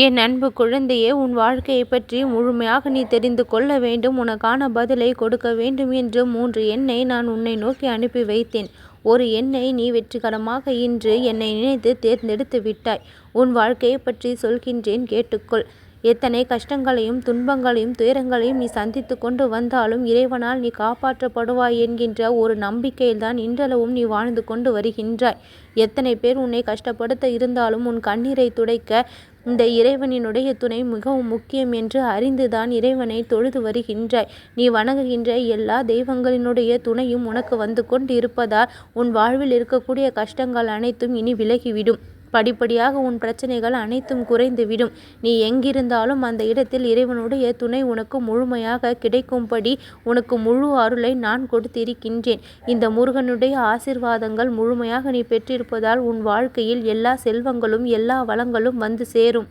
என் அன்பு குழந்தையே உன் வாழ்க்கையை பற்றி முழுமையாக நீ தெரிந்து கொள்ள வேண்டும். உனக்கான பதிலை கொடுக்க வேண்டும் என்று மூன்று எண்ணை நான் உன்னை நோக்கி அனுப்பி வைத்தேன். ஒரு எண்ணை நீ வெற்றிகரமாக இன்று என்னை நினைத்து தேர்ந்தெடுத்து விட்டாய். உன் வாழ்க்கையை பற்றி சொல்கின்றேன் கேட்டுக்கொள். எத்தனை கஷ்டங்களையும் துன்பங்களையும் துயரங்களையும் நீ சந்தித்து கொண்டு வந்தாலும் இறைவனால் நீ காப்பாற்றப்படுவாய் என்கின்ற ஒரு நம்பிக்கையில்தான் இன்றளவும் நீ வாழ்ந்து கொண்டு வருகின்றாய். எத்தனை பேர் உன்னை கஷ்டப்படுத்த இருந்தாலும் உன் கண்ணீரை துடைக்க இந்த இறைவனினுடைய துணை மிகவும் முக்கியம் என்று அறிந்துதான் இறைவனை தொழுது வருகின்றாய். நீ வணங்குகின்ற எல்லா தெய்வங்களினுடைய துணையும் உனக்கு வந்து கொண்டு இருப்பதால் உன் வாழ்வில் இருக்கக்கூடிய கஷ்டங்கள் அனைத்தும் இனி விலகிவிடும். படிப்படியாக உன் பிரச்சனைகள் அனைத்தும் குறைந்துவிடும். நீ எங்கிருந்தாலும் அந்த இடத்தில் இறைவனுடைய துணை உனக்கு முழுமையாக கிடைக்கும்படி உனக்கு முழு அருளை நான் கொடுத்திருக்கின்றேன். இந்த முருகனுடைய ஆசிர்வாதங்கள் முழுமையாக நீ பெற்றிருப்பதால் உன் வாழ்க்கையில் எல்லா செல்வங்களும் எல்லா வளங்களும் வந்து சேரும்.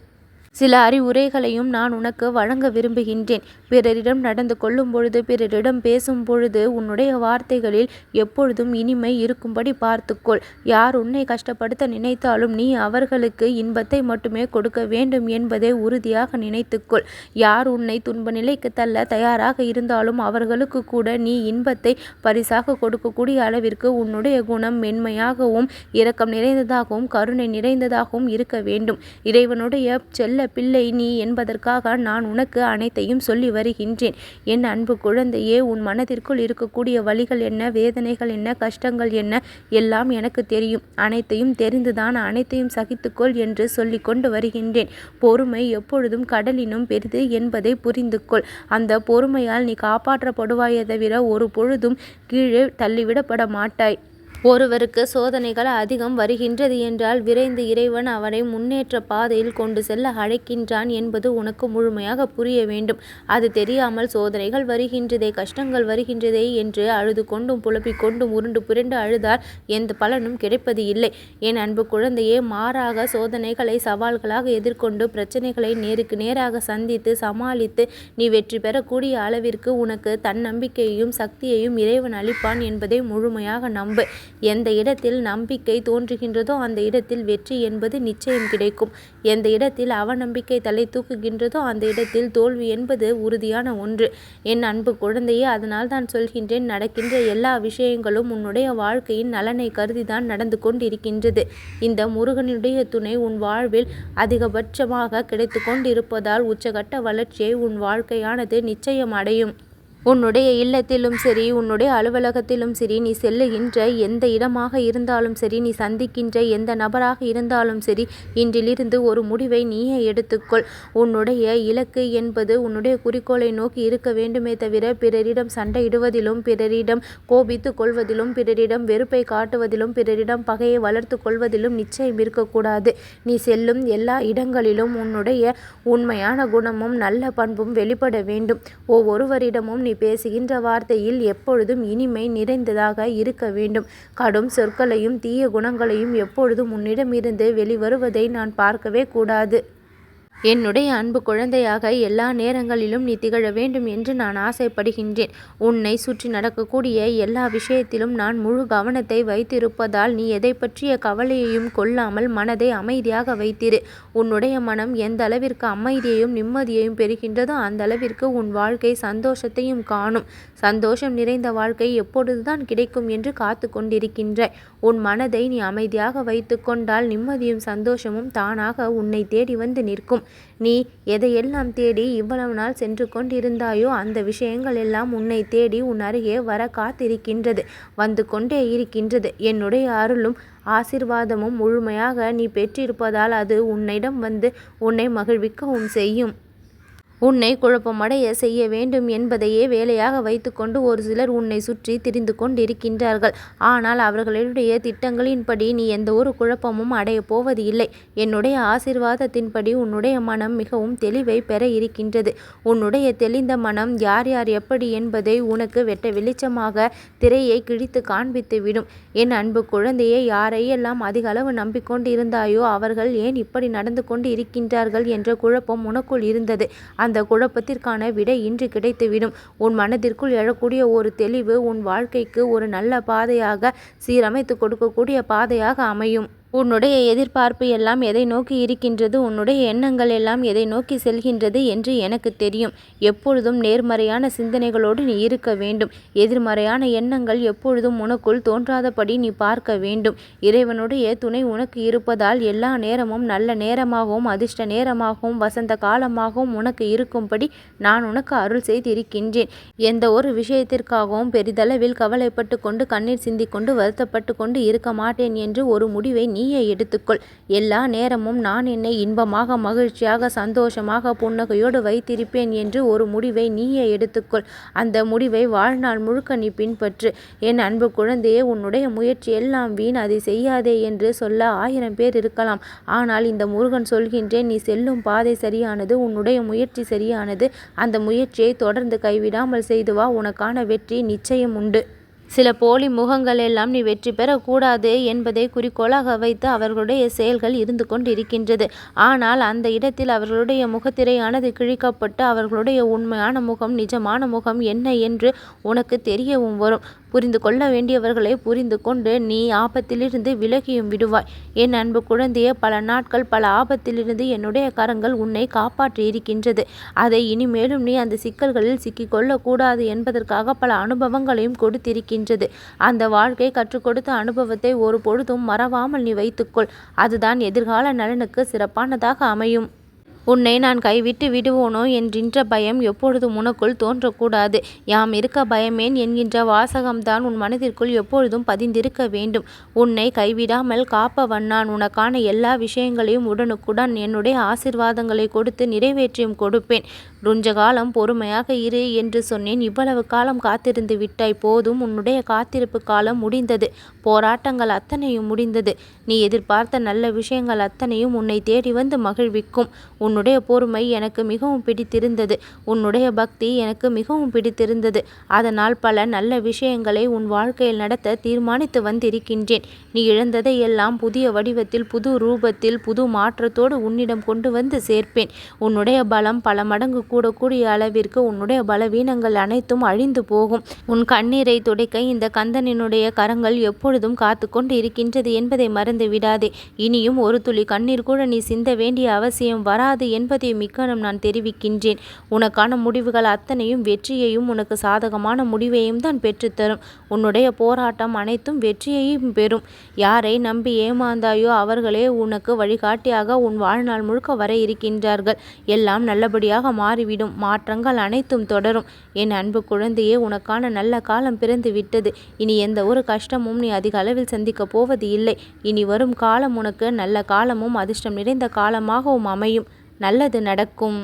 சில அறிவுரைகளையும் நான் உனக்கு வழங்க விரும்புகின்றேன். பிறரிடம் நடந்து கொள்ளும் பொழுது பிறரிடம் பேசும் பொழுது உன்னுடைய வார்த்தைகளில் எப்பொழுதும் இனிமை இருக்கும்படி பார்த்துக்கொள். யார் உன்னை கஷ்டப்படுத்த நினைத்தாலும் நீ அவர்களுக்கு இன்பத்தை மட்டுமே கொடுக்க வேண்டும் என்பதை உறுதியாக நினைத்துக்கொள். யார் உன்னை துன்ப நிலைக்கு தள்ள தயாராக இருந்தாலும் அவர்களுக்கு கூட நீ இன்பத்தை பரிசாக கொடுக்கக்கூடிய அளவிற்கு உன்னுடைய குணம் மென்மையாகவும் இரக்கம் நிறைந்ததாகவும் கருணை நிறைந்ததாகவும் இருக்க வேண்டும். இறைவனுடைய செல்ல பிள்ளை நீ என்பதற்காக நான் உனக்கு அனைத்தையும் சொல்லி வருகின்றேன். என் அன்பு குழந்தையே உன் மனதிற்குள் இருக்கக்கூடிய வழிகள் என்ன வேதனைகள் என்ன கஷ்டங்கள் என்ன எல்லாம் எனக்கு தெரியும். அனைத்தையும் தெரிந்துதான் அனைத்தையும் சகித்துக்கொள் என்று சொல்லி கொண்டு வருகின்றேன். பொறுமை எப்பொழுதும் கடலினும் பெரிது என்பதை புரிந்து கொள் அந்த பொறுமையால் நீ காப்பாற்றப்படுவாயே தவிர ஒரு பொழுதும் கீழே தள்ளிவிடப்பட மாட்டாய் ஒருவருக்கு சோதனைகள் அதிகம் வருகின்றது என்றால் விரைந்து இறைவன் அவனை முன்னேற்ற பாதையில் கொண்டு செல்ல அழைக்கின்றான் என்பது உனக்கு முழுமையாக புரிய வேண்டும். அது தெரியாமல் சோதனைகள் வருகின்றதே கஷ்டங்கள் வருகின்றதே என்று அழுது கொண்டும் புலப்பிக் கொண்டும் உருண்டு புரண்டு அழுதால் எந்த பலனும் கிடைப்பது இல்லை. என் அன்பு குழந்தையே மாறாக சோதனைகளை சவால்களாக எதிர்கொண்டு பிரச்சனைகளை நேருக்கு நேராக சந்தித்து சமாளித்து நீ வெற்றி பெறக்கூடிய அளவிற்கு உனக்கு தன்னம்பிக்கையையும் சக்தியையும் இறைவன் அளிப்பான் என்பதை முழுமையாக நம்பு. எந்த இடத்தில் நம்பிக்கை தோன்றுகின்றதோ அந்த இடத்தில் வெற்றி என்பது நிச்சயம் கிடைக்கும். எந்த இடத்தில் அவநம்பிக்கை தலை தூக்குகின்றதோ அந்த இடத்தில் தோல்வி என்பது உறுதியான ஒன்று. என் அன்பு குழந்தையே அதனால் தான் சொல்கின்றேன் நடக்கின்ற எல்லா விஷயங்களும் உன்னுடைய வாழ்க்கையின் நலனை கருதிதான் நடந்து கொண்டிருக்கின்றது. இந்த முருகனுடைய துணை உன் வாழ்வில் அதிகபட்சமாக கிடைத்து கொண்டிருப்பதால் உச்சகட்ட வளர்ச்சியை உன் வாழ்க்கையானது நிச்சயம் அடையும். உன்னுடைய இல்லத்திலும் சரி உன்னுடைய அலுவலகத்திலும் சரி நீ செல்லுகின்ற எந்த இடமாக இருந்தாலும் சரி நீ சந்திக்கின்ற எந்த நபராக இருந்தாலும் சரி இன்றிலிருந்து ஒரு முடிவை நீயே எடுத்துக்கொள். உன்னுடைய இலக்கு என்பது உன்னுடைய குறிக்கோளை நோக்கி இருக்க வேண்டுமே தவிர பிறரிடம் சண்டையிடுவதிலும் பிறரிடம் கோபித்து கொள்வதிலும் பிறரிடம் வெறுப்பை காட்டுவதிலும் பிறரிடம் பகையை வளர்த்து கொள்வதிலும் நிச்சயம் இருக்கக்கூடாது. நீ செல்லும் எல்லா இடங்களிலும் உன்னுடைய உண்மையான குணமும் நல்ல பண்பும் வெளிப்பட வேண்டும். ஒவ்வொருவரிடமும் நீ பேசுகின்ற வார்த்தையில் எப்பொழுதும் இனிமை நிறைந்ததாக இருக்க வேண்டும். கடும் சொற்களையும் தீய குணங்களையும் எப்பொழுதும் உன்னிடமிருந்து வெளிவருவதை நான் பார்க்கவே கூடாது. என்னுடைய அன்பு குழந்தையாக எல்லா நேரங்களிலும் நீ திகழ வேண்டும் என்று நான் ஆசைப்படுகின்றேன். உன்னை சுற்றி நடக்கக்கூடிய எல்லா விஷயத்திலும் நான் முழு கவனத்தை வைத்திருப்பதால் நீ எதை பற்றிய கவலையையும் கொள்ளாமல் மனதை அமைதியாக வைத்திரு. உன்னுடைய மனம் எந்த அளவிற்கு அமைதியையும் நிம்மதியையும் பெறுகின்றதோ அந்த அளவிற்கு உன் வாழ்க்கை சந்தோஷத்தையும் காணும். சந்தோஷம் நிறைந்த வாழ்க்கை எப்பொழுதுதான் கிடைக்கும் என்று காத்து கொண்டிருக்கின்றாய். உன் மனதை நீ அமைதியாக வைத்து கொண்டால் நிம்மதியும் சந்தோஷமும் தானாக உன்னை தேடி வந்து நிற்கும். நீ எதையெல்லாம் தேடி இவ்வளவு நாள் சென்று கொண்டிருந்தாயோ அந்த விஷயங்கள் எல்லாம் உன்னை தேடி உன் அருகே வர காத்திருக்கின்றது வந்து கொண்டே இருக்கின்றது. என்னுடைய அருளும் ஆசிர்வாதமும் முழுமையாக நீ பெற்றிருப்பதால் அது உன்னிடம் வந்து உன்னை மகிழ்விக்கவும் செய்யும். உன்னை குழப்பமடைய செய்ய வேண்டும் என்பதையே வேலையாக வைத்துக்கொண்டு ஒரு சிலர் உன்னை சுற்றி திரிந்து கொண்டிருக்கின்றார்கள். ஆனால் அவர்களுடைய திட்டங்களின்படி நீ எந்த ஒரு குழப்பமும் அடையப் போவது இல்லை. என்னுடைய ஆசிர்வாதத்தின்படி உன்னுடைய மனம் மிகவும் தெளிவை பெற இருக்கின்றது. உன்னுடைய தெளிந்த மனம் யார் யார் எப்படி என்பதை உனக்கு வெட்ட வெளிச்சமாக திரையை கிழித்து காண்பித்துவிடும் என் அன்பு குழந்தையை யாரையெல்லாம் அதிக அளவு நம்பிக்கொண்டு இருந்தாயோ அவர்கள் ஏன் இப்படி நடந்து கொண்டு இருக்கின்றார்கள் என்ற குழப்பம் உனக்குள் இருந்தது. அந்த குழப்பத்திற்கான விடை இன்று கிடைத்துவிடும். உன் மனதிற்குள் எழக்கூடிய ஒரு தெளிவு உன் வாழ்க்கைக்கு ஒரு நல்ல பாதையாக சீரமைத்து கொடுக்கக்கூடிய பாதையாக அமையும். உன்னுடைய எதிர்பார்ப்பு எல்லாம் எதை நோக்கி இருக்கின்றது உன்னுடைய எண்ணங்கள் எல்லாம் எதை நோக்கி செல்கின்றது என்று எனக்கு தெரியும். எப்பொழுதும் நேர்மறையான சிந்தனைகளோடு நீ இருக்க வேண்டும். எதிர்மறையான எண்ணங்கள் எப்பொழுதும் உனக்குள் தோன்றாதபடி நீ பார்க்க வேண்டும். இறைவனுடைய துணை உனக்கு இருப்பதால் எல்லா நேரமும் நல்ல நேரமாகவும் அதிர்ஷ்ட நேரமாகவும் வசந்த காலமாகவும் உனக்கு இருக்கும்படி நான் உனக்கு அருள் செய்திருக்கின்றேன். எந்த ஒரு விஷயத்திற்காகவும் பெரிதளவில் கவலைப்பட்டு கொண்டு கண்ணீர் சிந்திக்கொண்டு வருத்தப்பட்டு கொண்டு இருக்க மாட்டேன் என்று ஒரு முடிவை நீ நீயே எடுத்துக்கொள். எல்லா நேரமும் நான் என்னை இன்பமாக மகிழ்ச்சியாக சந்தோஷமாக புன்னகையோடு வைத்திருப்பேன் என்று ஒரு முடிவை நீயே எடுத்துக்கொள். அந்த முடிவை வாழ்நாள் முழுக்க நீ பின்பற்று. என் அன்பு குழந்தையே உன்னுடைய முயற்சி எல்லாம் வீண் அதை செய்யாதே என்று சொல்ல ஆயிரம் பேர் இருக்கலாம். ஆனால் இந்த முருகன் சொல்கின்றேன் நீ செல்லும் பாதை சரியானது உன்னுடைய முயற்சி சரியானது. அந்த முயற்சியை தொடர்ந்து கைவிடாமல் செய்து வா உனக்கான வெற்றி நிச்சயம் உண்டு. சில போலி முகங்கள் எல்லாம் நீ வெற்றி பெறக்கூடாது என்பதை குறிக்கோளாக வைத்து அவர்களுடைய செயல்கள் இருந்து கொண்டிருக்கின்றது. ஆனால் அந்த இடத்தில் அவர்களுடைய முகத்திரையானது கிழிக்கப்பட்டு அவர்களுடைய உண்மையான முகம் நிஜமான முகம் என்ன என்று உனக்கு தெரியவும் வரும். புரிந்து கொள்ள வேண்டியவர்களை புரிந்து கொண்டு நீ ஆபத்திலிருந்து விலகியும் விடுவாய். என் அன்பு குழந்தையே பல நாட்கள் பல ஆபத்திலிருந்து என்னுடைய கரங்கள் உன்னை காப்பாற்றி இருக்கின்றது. அதை இனிமேலும் நீ அந்த சிக்கல்களில் சிக்கிக்கொள்ளக்கூடாது என்பதற்காக பல அனுபவங்களையும் கொடுத்திருக்கின்றது. அந்த வாழ்க்கை கற்றுக் கொடுத்த அனுபவத்தை ஒரு பொழுதும் மறவாமல் நீ வைத்துக்கொள். அதுதான் எதிர்கால நலனுக்கு சிறப்பானதாக அமையும். உன்னை நான் கைவிட்டு விடுவோனோ என்கின்ற பயம் எப்பொழுதும் உனக்குள் தோன்றக்கூடாது. யாம் இருக்க பயமேன் என்கின்ற வாசகம்தான் உன் மனதிற்குள் எப்பொழுதும் பதிந்திருக்க வேண்டும். உன்னை கைவிடாமல் காப்பவன் நான். உனக்கான எல்லா விஷயங்களையும் உடனுக்குடன் என்னுடைய ஆசிர்வாதங்களை கொடுத்து நிறைவேற்றியும் கொடுப்பேன். ருஞ்ச காலம் பொறுமையாக இரு என்று சொன்னேன். இவ்வளவு காலம் காத்திருந்து விட்டாய். போதும். உன்னுடைய காத்திருப்பு காலம் முடிந்தது. போராட்டங்கள் அத்தனையும் முடிந்தது. நீ எதிர்பார்த்த நல்ல விஷயங்கள் அத்தனையும் உன்னை தேடி வந்து மகிழ்விக்கும். உன்னுடைய பொறுமை எனக்கு மிகவும் பிடித்திருந்தது. உன்னுடைய பக்தி எனக்கு மிகவும் பிடித்திருந்தது. அதனால் பல நல்ல விஷயங்களை உன் வாழ்க்கையில் நடத்த தீர்மானித்து வந்திருக்கின்றேன். நீ இழந்ததை எல்லாம் புதிய வடிவத்தில் புது ரூபத்தில் புது மாற்றத்தோடு உன்னிடம் கொண்டு வந்து சேர்ப்பேன். உன்னுடைய பலம் பல மடங்கு கூடக்கூடிய அளவிற்கு உன்னுடைய பலவீனங்கள் அனைத்தும் அழிந்து போகும். உன் கண்ணீரை துடைக்க இந்த கந்தனினுடைய கரங்கள் எப்பொழுதும் காத்து கொண்டு இருக்கின்றது என்பதை மறந்து விடாதே இனியும் ஒரு துளி கண்ணீர் கூட நீ சிந்த வேண்டிய அவசியம் வராது. என்பதை மிக்கனம் நான் தெரிவிக்கின்றேன். உனக்கான முடிவுகள் அத்தனையும் வெற்றியையும் உனக்கு சாதகமான முடிவையும் தான் பெற்றுத்தரும். உன்னுடைய போராட்டம் அனைத்தும் வெற்றியையும் பெறும். யாரை நம்பி ஏமாந்தாயோ அவர்களே உனக்கு வழிகாட்டியாக உன் வாழ்நாள் முழுக்க வர இருக்கின்றார்கள். எல்லாம் நல்லபடியாக மாறிவிடும். மாற்றங்கள் அனைத்தும் தொடரும். என் அன்பு குழந்தையே உனக்கான நல்ல காலம் பிறந்து விட்டது இனி எந்த ஒரு கஷ்டமும் நீ அதிக அளவில் சந்திக்கப் போவது இல்லை. இனி வரும் காலம் உனக்கு நல்ல காலமும் அதிர்ஷ்டம் நிறைந்த காலமாகவும் அமையும். நல்லது நடக்கும்.